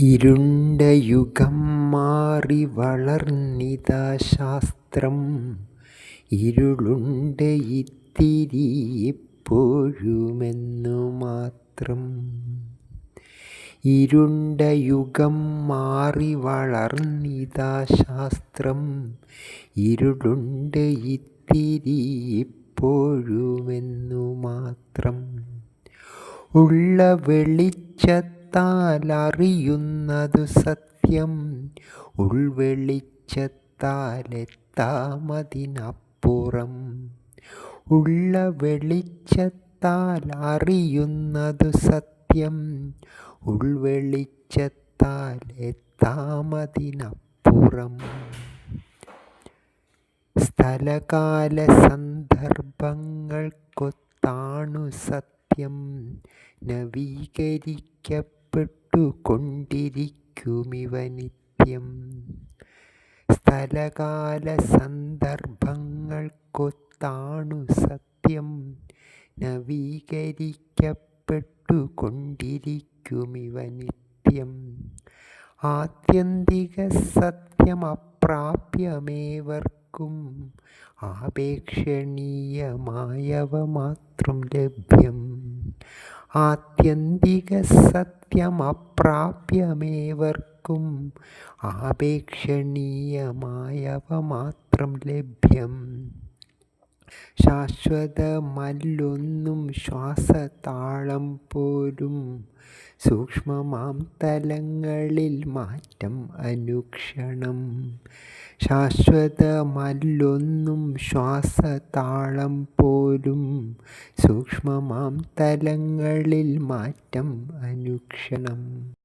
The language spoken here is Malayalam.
ഇരുണ്ട യുഗം മാറി വളർന്നിതാ ശാസ്ത്രം. ഇരുളുണ്ട് ഇത്തിരി ഇപ്പോഴുമെന്നു മാത്രം. ഇരുണ്ട യുഗം മാറി വളർന്നിതാ ശാസ്ത്രം. ഇരുളുണ്ട് ഇത്തിരി ഇപ്പോഴുമെന്നു മാത്രം. ഉള്ള വെളിച്ചത്താൽ അറിയുന്നതു സത്യം. ഉൾവെളിച്ചത്താലെത്താമതിനപ്പുറം. ഉള്ള വെളിച്ചത്താൽ അറിയുന്നതു സത്യം. ഉൾവെളിച്ചത്താലെത്താമതിനപ്പുറം. സ്ഥലകാല സന്ദർഭങ്ങൾക്കൊത്താണു സത്യം. നവീകരിക്കപ്പെട്ടുകൊണ്ടിരിക്കുമിവ നിത്യം സ്ഥലകാല സന്ദർഭങ്ങൾക്കൊത്താണു സത്യം. നവീകരിക്കപ്പെട്ടുകൊണ്ടിരിക്കുമിവ നിത്യം ആത്യന്തിക സത്യം അപ്രാപ്യമേവർക്കും ആപേക്ഷണീയമായവ മാത്രം ലഭ്യം. ആത്യന്തിക സത്യം അപ്രാപ്യമേവർക്കും ആപേക്ഷണീയമായവ മാത്രം ലഭ്യം. ശാശ്വതമല്ലൊന്നും ശ്വാസതാളം പോലും സൂക്ഷ്മമാം തലങ്ങളിൽ മാറ്റം അനുക്ഷണം. ശാശ്വതമല്ലൊന്നും ശ്വാസതാളം പോലും സൂക്ഷ്മമാം തലങ്ങളിൽ മാറ്റം അനുക്ഷണം.